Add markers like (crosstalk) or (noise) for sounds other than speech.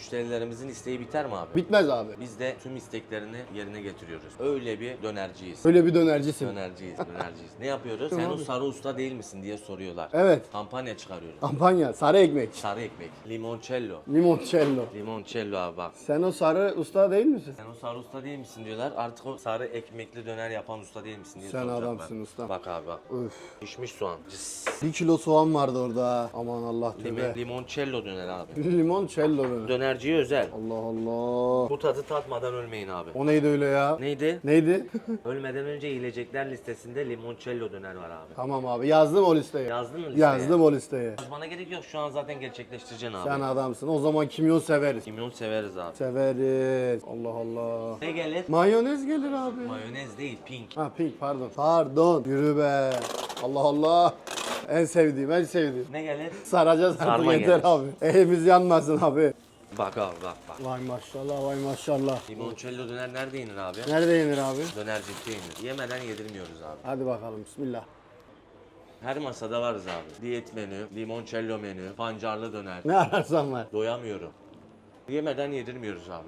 Müşterilerimizin isteği biter mi abi? Bitmez abi. Biz de tüm isteklerini yerine getiriyoruz. Öyle bir dönerciyiz. Öyle bir dönercisin. Dönerciyiz, (laughs) dönerciyiz. Ne yapıyoruz? Sen o sarı usta değil misin diye soruyorlar. Evet. Kampanya çıkarıyoruz. Kampanya, sarı ekmek. Sarı ekmek. Limoncello. Limoncello. Limoncello abi bak. Sen o sarı usta değil misin? Sen o sarı usta değil misin diyorlar. Artık o sarı ekmekli döner yapan usta değil misin diye Sen soracaklar. adamsın usta. Bak abi bak. Öf. Pişmiş soğan. Cıs. Bir kilo soğan vardı orada. Aman Allah Lim- tövbe. limoncello (laughs) döner abi. Limoncello döner. Dönerciye özel. Allah Allah. Bu tadı tatmadan ölmeyin abi. O neydi öyle ya? Neydi? Neydi? (laughs) Ölmeden önce yiyecekler listesinde limoncello döner var abi. tamam abi yazdım o listeye. Yazdın mı listeye? Yazdım o listeye. Yazmana gerek yok. Şu an zaten gerçekleştireceksin abi. Sen adamsın. O zaman kimyon severiz. Kimyon severiz abi. Severiz. Allah Allah. Ne gelir? Mayonez gelir abi. Mayonez değil, pink. Ha pink pardon. Pardon. Yürü be. Allah Allah. En sevdiğim, en sevdiğim. Ne gelir? Saracağız artık Sarma yeter gelir. abi. Elimiz yanmasın abi. Bak abi bak bak. Vay maşallah, vay maşallah. Limoncello döner nerede yenir abi? Nerede yenir abi? Dönercilikte yenir. Yemeden yedirmiyoruz abi. Hadi bakalım bismillah. Her masada varız abi. Diyet menü, limoncello menü, pancarlı döner. Ne ararsan var. Doyamıyorum. Yemeden yedirmiyoruz abi.